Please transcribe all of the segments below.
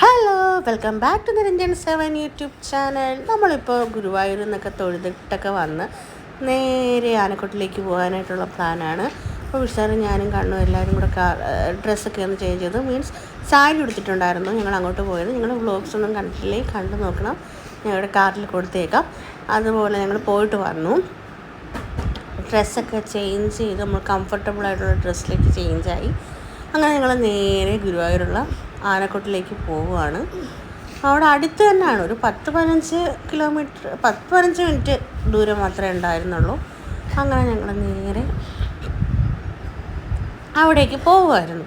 Hello welcome back to Niranjan seven YouTube channel. നമ്മളിപ്പോൾ ഗുരുവായൂരിൽ നിന്നൊക്കെ തൊഴുതിട്ടൊക്കെ വന്ന് നേരെ ആനക്കൊട്ടിലേക്ക് പോകാനായിട്ടുള്ള പ്ലാനാണ്. അപ്പോൾ വിഷാറും ഞാനും കണ്ണു എല്ലാവരും കൂടെ ഡ്രസ്സൊക്കെ ഒന്ന് ചേഞ്ച് ചെയ്തു. മീൻസ് സാരി ഉടുത്തിട്ടുണ്ടായിരുന്നു ഞങ്ങൾ അങ്ങോട്ട് പോയത്. നിങ്ങൾ വ്ളോഗ്സ് ഒന്നും കണ്ടിട്ടില്ലേ? കണ്ടു നോക്കണം. ഞങ്ങളുടെ കാറിൽ കൊടുത്തേക്കാം. അതുപോലെ ഞങ്ങൾ പോയിട്ട് വന്നു. ഡ്രസ്സൊക്കെ ചേഞ്ച് ചെയ്ത്. നമ്മൾ കംഫർട്ടബിൾ ആയിട്ടുള്ള ഡ്രസ്സിലേക്ക് ചേഞ്ചായി അങ്ങനെ ഞങ്ങൾ നേരെ ഗുരുവായൂരുള്ള ആനക്കൊട്ടിലേക്ക് പോവുകയാണ്. അവിടെ അടുത്ത് തന്നെയാണ്. ഒരു പത്ത് പതിനഞ്ച് കിലോമീറ്റർ പത്ത് പതിനഞ്ച് മിനിറ്റ് ദൂരം മാത്രമേ ഉണ്ടായിരുന്നുള്ളൂ. അങ്ങനെ ഞങ്ങൾ നേരെ അവിടേക്ക് പോവുമായിരുന്നു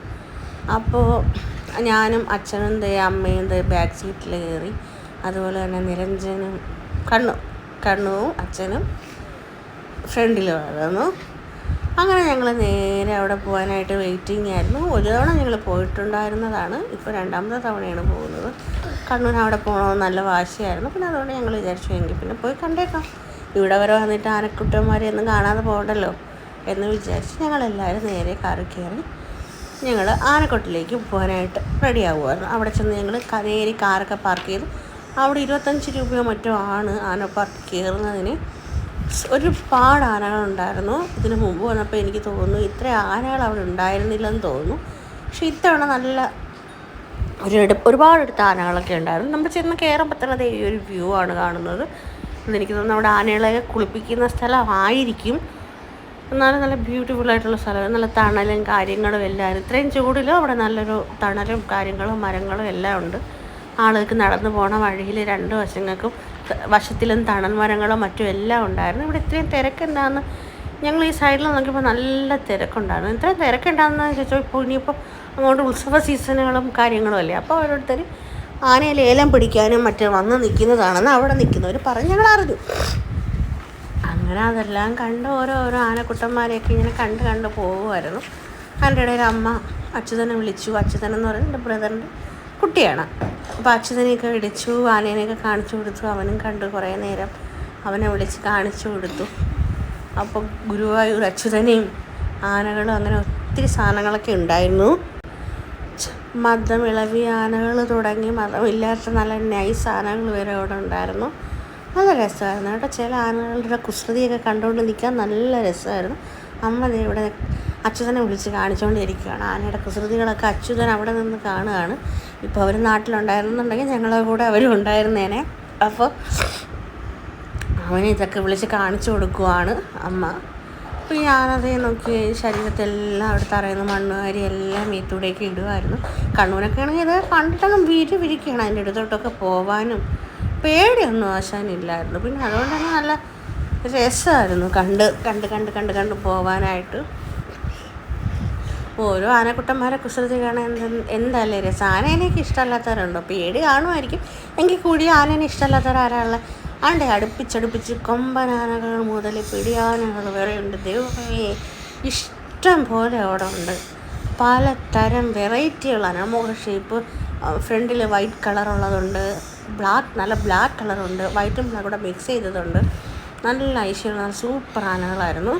അപ്പോൾ ഞാനും അച്ഛനും ദേ അമ്മയും ദേ ബാക്ക് സീറ്റിൽ കയറി. അതുപോലെ തന്നെ നിരഞ്ജനും കണ്ണു കണ്ണുവും അച്ഛനും ഫ്രണ്ടിലുമായിരുന്നു അങ്ങനെ ഞങ്ങൾ നേരെ അവിടെ പോകാനായിട്ട് വെയിറ്റിംഗ് ആയിരുന്നു. ഒരു തവണ ഞങ്ങൾ പോയിട്ടുണ്ടായിരുന്നതാണ്. ഇപ്പോൾ രണ്ടാമത്തെ തവണയാണ് പോകുന്നത്. കണ്ണൂർ അവിടെ പോകണമെന്ന് നല്ല വാശിയായിരുന്നു. പിന്നെ അതുകൊണ്ട് ഞങ്ങൾ വിചാരിച്ചു എങ്കിൽ പിന്നെ പോയി കണ്ടേക്കാം. ഇവിടെ വരെ വന്നിട്ട് ആനക്കുട്ടന്മാരെ ഒന്നും കാണാതെ പോകണ്ടല്ലോ എന്ന് വിചാരിച്ച് ഞങ്ങളെല്ലാവരും നേരെ കാറി കയറി ഞങ്ങൾ ആനക്കൊട്ടിലേക്ക് പോകാനായിട്ട് റെഡി ആവുമായിരുന്നു അവിടെ ചെന്ന് ഞങ്ങൾ നേരെ കാറൊക്കെ പാർക്ക് ചെയ്തു. അവിടെ ഇരുപത്തഞ്ച് രൂപയോ മറ്റോ ആണ് ആന പാർക്ക് കയറുന്നതിന്. ഒരുപാട് ആനകളുണ്ടായിരുന്നു ഇതിന് മുമ്പ് വന്നപ്പോൾ എനിക്ക് തോന്നുന്നു ഇത്ര ആനകൾ അവിടെ ഉണ്ടായിരുന്നില്ലെന്ന് തോന്നുന്നു. പക്ഷെ ഇത്തവണ നല്ല ഒരു ഒരുപാട് ഒരുപാടെടുത്ത ആനകളൊക്കെ ഉണ്ടായിരുന്നു. നമ്മൾ ചെന്ന് കയറുമ്പോൾ ഈ ഒരു വ്യൂ ആണ് കാണുന്നത്. എനിക്ക് തോന്നുന്നു അവിടെ ആനകളെ കുളിപ്പിക്കുന്ന സ്ഥലമായിരിക്കും. എന്നാലും നല്ല ബ്യൂട്ടിഫുൾ ആയിട്ടുള്ള സ്ഥലം നല്ല തണലും കാര്യങ്ങളും എല്ലാം ഇത്രയും ചൂടിലും അവിടെ നല്ലൊരു തണലും കാര്യങ്ങളും മരങ്ങളും എല്ലാം ഉണ്ട്. ആളുകൾക്ക് നടന്നു പോണ വഴിയിൽ രണ്ട് വശങ്ങൾക്കും വശത്തിലും തണൽ മരങ്ങളോ മറ്റും എല്ലാം ഉണ്ടായിരുന്നു. ഇവിടെ ഇത്രയും തിരക്കുണ്ടാകുന്ന ഞങ്ങൾ ഈ സൈഡിൽ നോക്കിയപ്പോൾ നല്ല തിരക്കുണ്ടായിരുന്നു. ഇത്രയും തിരക്കുണ്ടാകുന്ന ചോദിച്ചാൽ ഇപ്പോൾ ഇനിയിപ്പോൾ അങ്ങോട്ട് ഉത്സവ സീസണുകളും കാര്യങ്ങളും അല്ലേ? അപ്പോൾ ഓരോരുത്തർ ആനയെ ലേലം പിടിക്കാനും മറ്റും വന്ന് നിൽക്കുന്നതാണെന്ന് അവിടെ നിൽക്കുന്നവർ പറഞ്ഞ്. ഞങ്ങൾ അറിഞ്ഞു. അങ്ങനെ അതെല്ലാം കണ്ട് ഓരോ ഓരോ ആനക്കുട്ടന്മാരെയൊക്കെ ഇങ്ങനെ കണ്ട് കണ്ട് പോകുമായിരുന്നു അതിന്റെ ഇടയിൽ അമ്മ അച്യുതനെ വിളിച്ചു. അച്യുതൻ എന്ന് പറയുന്നത് എന്റെ ബ്രദറിന്റെ കുട്ടിയാണ്. അപ്പോൾ അച്യുതനെയൊക്കെ വിളിച്ചു ആനേനെയൊക്കെ കാണിച്ചു കൊടുത്തു. അവനും കണ്ടു കുറേ നേരം. അവനെ വിളിച്ച് കാണിച്ചു കൊടുത്തു. അപ്പോൾ ഗുരുവായൂർ അച്യുതനെയും ആനകളും അങ്ങനെ ഒത്തിരി സാധനങ്ങളൊക്കെ ഉണ്ടായിരുന്നു. ച- മതം ഇളവി ആനകൾ തുടങ്ങി. മതമില്ലാത്ത നല്ല നൈസ് ആനകൾ വരെ അവിടെ ഉണ്ടായിരുന്നു. നല്ല രസമായിരുന്നു കേട്ടോ. ചില ആനകളുടെ കുസൃതിയൊക്കെ കണ്ടുകൊണ്ട് നിൽക്കാൻ നല്ല രസമായിരുന്നു. അമ്മ ഇവിടെ അച്യുതനെ വിളിച്ച് കാണിച്ചുകൊണ്ടിരിക്കുകയാണ് ആനയുടെ കുസൃതികളൊക്കെ അച്യുതൻ അവിടെ നിന്ന് കാണുകയാണ്. ഇപ്പോൾ അവർ നാട്ടിലുണ്ടായിരുന്നുണ്ടെങ്കിൽ ഞങ്ങളെ കൂടെ അവരും ഉണ്ടായിരുന്നേനെ. അപ്പോൾ അവനെ ഇതൊക്കെ വിളിച്ച് കാണിച്ചു കൊടുക്കുവാണ് അമ്മ. അപ്പോൾ ആനതയെ നോക്കി ശരീരത്തെല്ലാം അവിടെ തറയുന്ന. മണ്ണുകാരി എല്ലാം മീത്തൂടെയൊക്കെ ഇടുമായിരുന്നു കണ്ണൂരൊക്കെ ആണെങ്കിൽ ഇത് കണ്ടിട്ടങ്ങ് വിരി വിരിക്കുകയാണ്. അതിന്റെ അടുത്തോട്ടൊക്കെ പോവാനും പേടിയൊന്നും ആശാനില്ലായിരുന്നു. പിന്നെ അതുകൊണ്ട് തന്നെ നല്ല രസമായിരുന്നു കണ്ട് കണ്ട് കണ്ട് കണ്ട് കണ്ട് പോവാനായിട്ട്. ഓരോ ആനക്കുട്ടന്മാരെ കുസൃതി കാണാൻ എന്ത് എന്തല്ലേ രസം ആനേനെയൊക്കെ ഇഷ്ടമല്ലാത്തവരുണ്ടോ. പേടി കാണുമായിരിക്കും. എങ്കിൽ കൂടി ആനേനെ ഇഷ്ടമല്ലാത്തവർ ആരാളെ ആണ്ടെ അടുപ്പിച്ചടുപ്പിച്ച് കൊമ്പനാനകൾ മുതൽ പിടിയാനകൾ വരെ ഉണ്ട് ദൈവമേ ഇഷ്ടം പോലെ അവിടെ ഉണ്ട്. പലതരം വെറൈറ്റികളാണ് മുഖ ഷേപ്പ് ഫ്രണ്ടിൽ വൈറ്റ് കളറുള്ളതുണ്ട് ബ്ലാക്ക് നല്ല ബ്ലാക്ക് കളറുണ്ട് വൈറ്റും ബ്ലാക്കും കൂടെ മിക്സ് ചെയ്തതുണ്ട്. നല്ല ഐശ്വര്യം സൂപ്പർ ആനകളായിരുന്നു.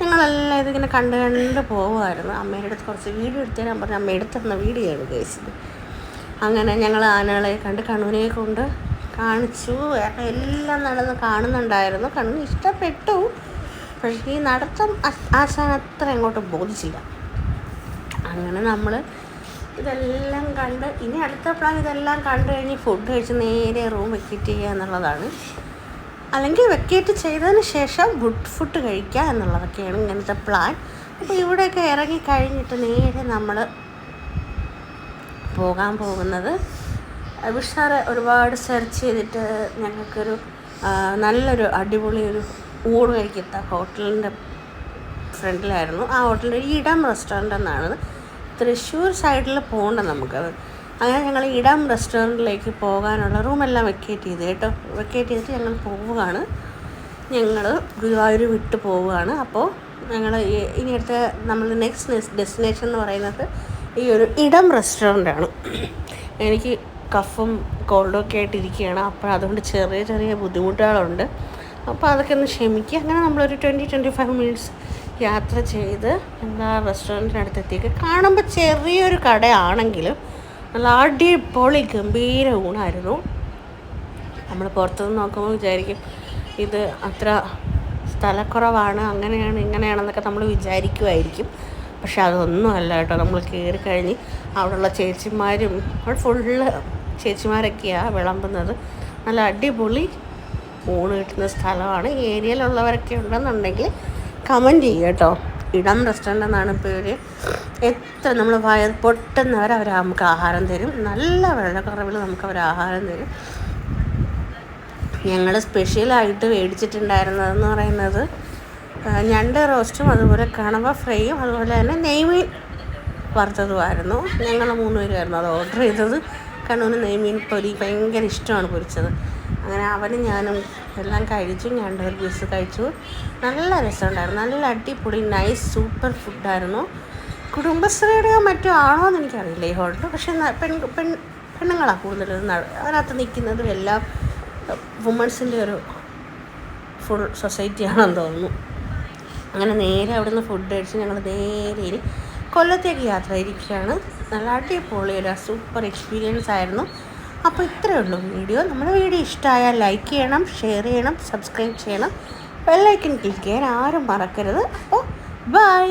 ഞങ്ങളെല്ലാം ഇതിങ്ങനെ കണ്ട് കണ്ട് പോവുമായിരുന്നു. അമ്മയുടെ അടുത്ത് കുറച്ച് വീഡിയോ എടുത്തു തരാൻ പറഞ്ഞു അമ്മ എടുത്തുന്ന വീഡിയോ ആണ് ഉദ്ദേശിച്ചത്. അങ്ങനെ ഞങ്ങൾ ആനകളെ കണ്ട് കണ്ണൂനെ കൊണ്ട് കാണിച്ചു. കാരണം എല്ലാം നടന്ന് കാണുന്നുണ്ടായിരുന്നു. കണ്ണു ഇഷ്ടപ്പെട്ടു. പക്ഷേ ഈ നടത്തം ആശാൻ അത്ര അങ്ങോട്ട് ബോധിച്ചില്ല. അങ്ങനെ നമ്മൾ ഇതെല്ലാം കണ്ട് ഇനി അടുത്ത പ്ലാൻ ഇതെല്ലാം കണ്ടു കഴിഞ്ഞ് ഫുഡ് കഴിച്ച് നേരെ റൂം വെക്കിറ്റ് ചെയ്യുക എന്നുള്ളതാണ് അല്ലെങ്കിൽ വെക്കേറ്റ് ചെയ്തതിന് ശേഷം ഗുഡ് ഫുഡ് കഴിക്കുക എന്നുള്ളതൊക്കെയാണ് ഇങ്ങനത്തെ പ്ലാൻ അപ്പോൾ ഇവിടെയൊക്കെ ഇറങ്ങി കഴിഞ്ഞിട്ട് നേരെ നമ്മൾ പോകാൻ പോകുന്നത്. വിഷാറ് ഒരുപാട് സെർച്ച് ചെയ്തിട്ട് ഞങ്ങൾക്കൊരു നല്ലൊരു അടിപൊളി ഒരു ഊണ് കഴിക്കത്ത ഹോട്ടലിന്റെ ഫ്രണ്ടിലായിരുന്നു. ആ ഹോട്ടലിന്റെ ഇടം റെസ്റ്റോറന്റ് എന്നാണ്. തൃശ്ശൂർ സൈഡിൽ പോകണ്ട നമുക്കത്. അങ്ങനെ ഞങ്ങൾ ഇടം റെസ്റ്റോറന്റിലേക്ക് പോകാനുള്ള റൂമെല്ലാം വെക്കേറ്റ് ചെയ്ത് കേട്ടോ. വെക്കേറ്റ് ചെയ്തിട്ട് ഞങ്ങൾ പോവുകയാണ്. ഞങ്ങൾ ഗുരുവായൂർ വിട്ട് പോവുകയാണ്. അപ്പോൾ ഞങ്ങൾ ഇനി അടുത്ത നമ്മൾ നെക്സ്റ്റ് ഡെസ്റ്റിനേഷൻ എന്ന് പറയുന്നത് ഈ ഒരു ഇടം റെസ്റ്റോറന്റാണ് എനിക്ക് കഫും കോൾഡും ഒക്കെ ആയിട്ട് ഇരിക്കുകയാണ്. അപ്പോൾ അതുകൊണ്ട് ചെറിയ ചെറിയ ബുദ്ധിമുട്ടുകളുണ്ട്. അപ്പോൾ അതൊക്കെ ഒന്ന് ക്ഷമിക്കുക. അങ്ങനെ നമ്മളൊരു ട്വന്റി ട്വന്റി ഫൈവ് മിനിറ്റ്സ് യാത്ര ചെയ്ത് എന്താ റെസ്റ്റോറന്റിനടുത്ത് എത്തിയൊക്കെ കാണുമ്പോൾ ചെറിയൊരു കടയാണെങ്കിലും നല്ല അടിപൊളി ഗംഭീര ഊണായിരുന്നു. നമ്മൾ പുറത്തുനിന്ന് നോക്കുമ്പോൾ വിചാരിക്കും ഇത് അത്ര സ്ഥലക്കുറവാണ് അങ്ങനെയാണ് ഇങ്ങനെയാണെന്നൊക്കെ നമ്മൾ വിചാരിക്കുമായിരിക്കും പക്ഷെ അതൊന്നും അല്ല കേട്ടോ നമ്മൾ കയറി കഴിഞ്ഞ് അവിടെയുള്ള ചേച്ചിമാരും അവിടെ ഫുള്ള് ചേച്ചിമാരൊക്കെയാണ് വിളമ്പുന്നത്. നല്ല അടിപൊളി ഊണ് കിട്ടുന്ന സ്ഥലമാണ്. ഏരിയയിലുള്ളവരൊക്കെ ഉണ്ടെന്നുണ്ടെങ്കിൽ കമന്റ് ചെയ്യുക കേട്ടോ. ഇടം റെസ്റ്റോറന്റ് എന്നാണ് പേര്. എത്ര നമ്മൾ വയർ പൊട്ടുന്നവരെ അവർ നമുക്ക് ആഹാരം തരും. നല്ല വെള്ളക്കുറവിൽ നമുക്ക് അവർ ആഹാരം തരും. ഞങ്ങൾ സ്പെഷ്യലായിട്ട് മേടിച്ചിട്ടുണ്ടായിരുന്നതെന്ന് പറയുന്നത് ഞണ്ട് റോസ്റ്റും അതുപോലെ കണവ ഫ്രൈയും അതുപോലെ തന്നെ നെയ്മീൻ വറുത്തതുമായിരുന്നു. ഞങ്ങൾ മൂന്ന് പേരുമായിരുന്നു അത് ഓർഡർ ചെയ്തത്. കണ്ണൂർ നെയ്മീൻ പൊരി ഭയങ്കര ഇഷ്ടമാണ് പൊരിച്ചത്. അങ്ങനെ അവനും ഞാനും എല്ലാം കഴിച്ചു ഞാൻ ഒരു പീസ് കഴിച്ചു. നല്ല രസമുണ്ടായിരുന്നു. നല്ല അടിപൊളി നൈസ് സൂപ്പർ ഫുഡായിരുന്നു കുടുംബശ്രീയുടെയോ മറ്റോ ആണോ എന്ന് എനിക്കറിയില്ല ഈ ഹോട്ടൽ പക്ഷേ പെൺ പെൺ പെണ്ണുങ്ങളാണ് കൂടുതൽ അതിനകത്ത് നിൽക്കുന്നതും എല്ലാം വുമൺസിന്റെ ഒരു ഫുൾ സൊസൈറ്റിയാണെന്ന് തോന്നുന്നു. അങ്ങനെ നേരെ അവിടെ നിന്ന് ഫുഡ് കഴിച്ച് ഞങ്ങൾ നേരെ ഇനി കൊല്ലത്തേക്ക് യാത്ര ഇരിക്കുകയാണ്. നല്ല അടിപൊളി ഒരു സൂപ്പർ എക്സ്പീരിയൻസ് ആയിരുന്നു. അപ്പോൾ ഇത്രയേ ഉള്ളൂ വീഡിയോ. നമ്മുടെ വീഡിയോ ഇഷ്ടമായാൽ ലൈക്ക് ചെയ്യണം ഷെയർ ചെയ്യണം സബ്സ്ക്രൈബ് ചെയ്യണം. ബെല്ലൈക്കൻ ക്ലിക്ക് ചെയ്യാൻ ആരും മറക്കരുത്. അപ്പോൾ ബൈ